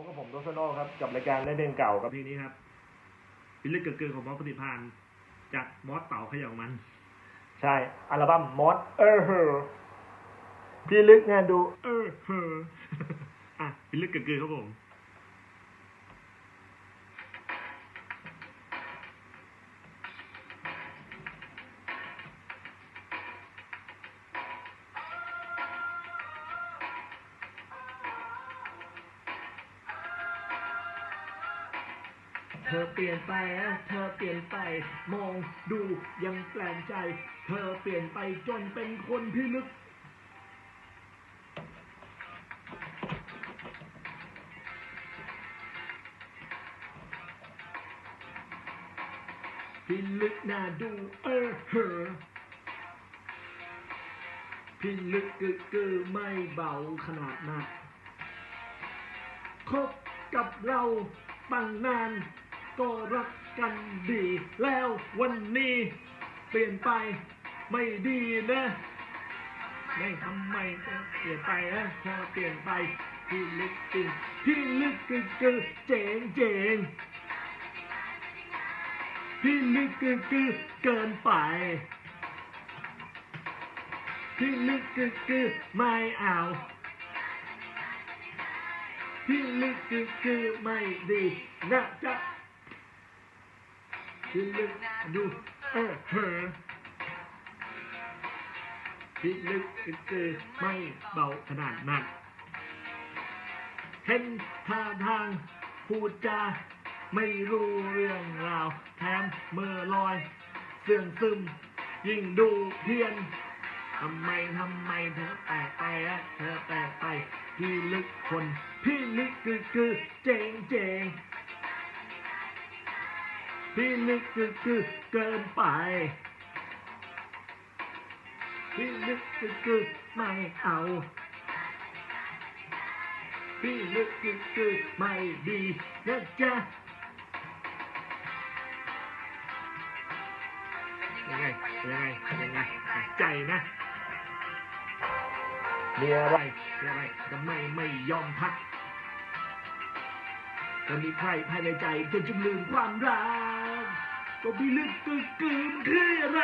บกับผมโดซโนครับ กับรายการเล่นเพลงเก่ากับเพลงนี้ครับเป็นเรื่องเกิดๆของมอสปฏิพานจากมอสเต่าเขย่ามัน ใช่ อัลบั้มมอสเออเฮอพี่ลึกงานดู เออเฮออะเป็นเรื่องเกิดๆครับผม เธอเปลี่ยนไปอะเธอเปลี่ยนไป มองดูยังแปลกใจ เธอเปลี่ยนไปจนเป็นคนพิลึกพิลึกน่าดูเออเหอพิลึกกึกกือไม่เบาขนาดนั้นคบกับเราตั้งนาน ก็รักกันดี แล้ววันนี้เปลี่ยนไปไม่ดีนะ ไม่ทำไมเปลี่ยนไปนะพอเปลี่ยนไปพี่ลึกจริงพี่ลึกกึกกือเจ๋งเจ๋งพี่ลึกกึกกือเกินไปพี่ลึกกึกกือไม่เอาพี่ลึกกึกกือไม่ดีนะจ๊ะ พี่ลึกดูเออเหอพี่ลึกกึกอไม่เบาขนาดนั้นเห็นท่าทางพูดจาไม่รู้เรื่องราวแถมเมื่อลอย เสื่องซึม ยิ่งดูเพี้ยนทำไมทำไมเธอแปลกไปอะเธอแปลกไป พี่ลึกคน พี่ลึกคือคือเจงเจ๋ง พี่ลึกคือคือเกินไปพี่ลึกคือคือไม่เอาพี่ลึกคือคือไม่ดีนะจ๊ะยังไงยังไงยังไงใจนะมีอะไรอะไรอะไรทำไม่ไม่ยอมพักจะมีใครภายในใจจะจุลืมความรัก ก็พี่ลึกกึกกึมนคืออะไร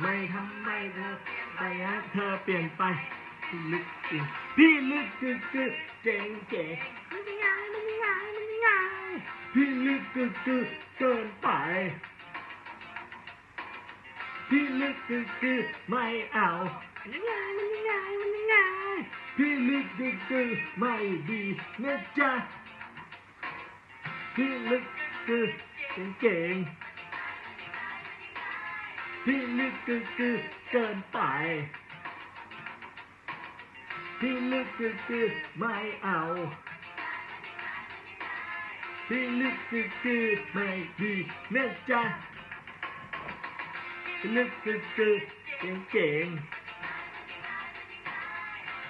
ไม่ทำไม่เธอไปฮะเธอเปลี่ยนไปพี่ลึกจริงพี่ลึกคือคือเจ๋งเจ๋ง พี่ลึกคือคือเกินไปพี่ลึกคือคือไม่เอามันยังไงมันยังไงมันยังไงพี่ลึกคือคือไม่ดีนะจ๊ะพี่ลึกคือเจ๋งเจ๋งพี่ลึกกึกกึกเกินไปพี่ลึกกึกกึกไม่เอา พี่ลึกกึกกึกไม่ดีนะจ๊ะลึกกึกกึกเก่งเก่ง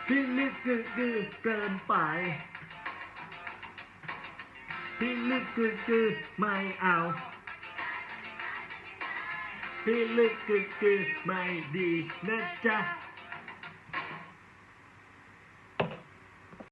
พี่ลึกกึกกึกเกินไปพี่ลึกกึกกึกไม่เอาพี่ลึกกึกกึกไม่ดีนะจ๊ะ